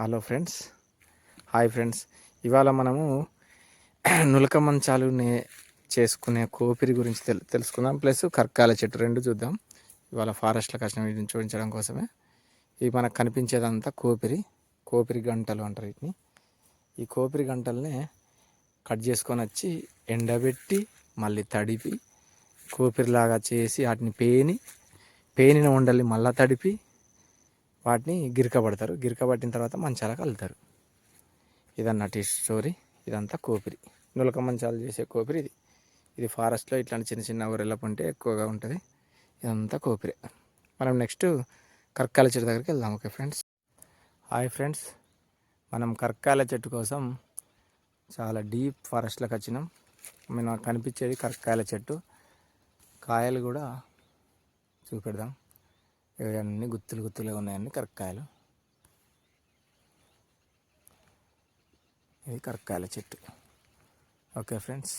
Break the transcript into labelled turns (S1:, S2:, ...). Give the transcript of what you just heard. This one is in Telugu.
S1: Hello friends. Hi friends. ఇవాళ మనము నులక మంచాలు నే- చేసుకునే కోపిరి గురించి తెలు తెలుసుకుందాం. ప్లస్ కర్కాల చెట్టు రెండు చూద్దాం. ఇవాళ ఫారెస్ట్ల కష్టం వీటిని చూపించడం కోసమే. ఇవి మనకు కనిపించేదంతా కోపిరి కోపిరి గంటలు అంటారు వీటిని. ఈ కోపిరి గంటలనే కట్ చేసుకొని వచ్చి ఎండబెట్టి మళ్ళీ తడిపి కోపిరిలాగా చేసి వాటిని పేని పేనిన ఉండల్ని మళ్ళా తడిపి వాటిని గిరకబడతారు. గిరకబట్టిన తర్వాత మంచాలకు కలుతారు. ఇదన్నట్టు ఈ స్టోరీ. ఇదంతా కోపిరి. నులక మంచాలు చేసే కోపిరి ఇది. ఇది ఫారెస్ట్లో ఇట్లాంటి చిన్న చిన్న ఊరెళ్ళపు పంటే ఎక్కువగా ఉంటుంది. ఇదంతా కోపిరి. మనం నెక్స్ట్ కర్కాల చెట్టు దగ్గరికి వెళ్దాం. Okay friends. Hi friends. మనం కర్కాల చెట్టు కోసం చాలా డీప్ ఫారెస్ట్లోకి వచ్చినాం. మనకు కనిపించేది కర్కాయల చెట్టు. కాయలు కూడా చూపెడదాం. ఇవన్నీ గుత్తులు గుత్తులుగా ఉన్నాయండి కరక్కాయలు. ఇది కరక్కాయల చెట్టు. Okay friends.